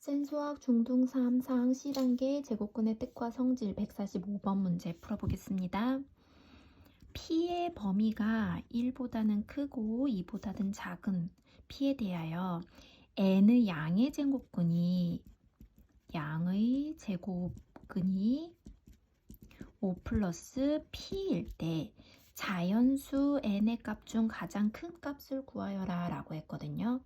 센수학 중등 3상 C단계 제곱근의 뜻과 성질 145번 문제 풀어보겠습니다. P의 범위가 1보다는 크고 2보다는 작은 P에 대하여 N의 양의 제곱근이 양의 제곱근이 5 플러스 P일 때 자연수 n의 값 중 가장 큰 값을 구하여라 라고 했거든요.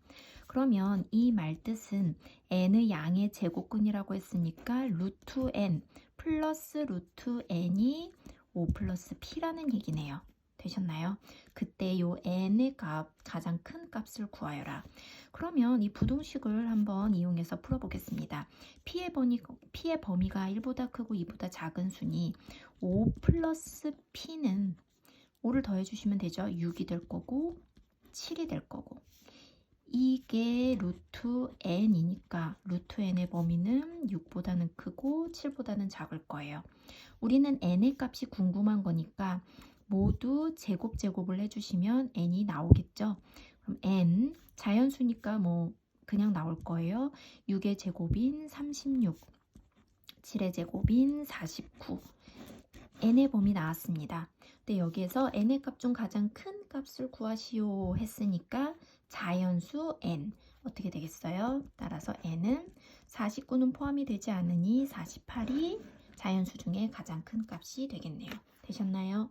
그러면 이 말뜻은 n의 양의 제곱근이라고 했으니까 루트 n 플러스 루트 n이 5 플러스 p라는 얘기네요. 되셨나요? 그때 요 n의 값 가장 큰 값을 구하여라. 그러면 이 부동식을 한번 이용해서 풀어보겠습니다. p의 범위, p의 범위가 1보다 크고 2보다 작은 수니 5 플러스 p는 5를 더해주시면 되죠. 6이 될 거고 7이 될 거고 이게 루트 n이니까 루트 n의 범위는 6보다는 크고 7보다는 작을 거예요. 우리는 n의 값이 궁금한 거니까 모두 제곱 제곱을 해주시면 n이 나오겠죠. 그럼 n 자연수니까 뭐 그냥 나올 거예요. 6의 제곱인 36, 7의 제곱인 49. n의 범위 나왔습니다. 근데 여기에서 n의 값 중 가장 큰 값을 구하시오 했으니까 자연수 n 어떻게 되겠어요? 따라서 n은 49는 포함이 되지 않으니 48이 자연수 중에 가장 큰 값이 되겠네요. 되셨나요?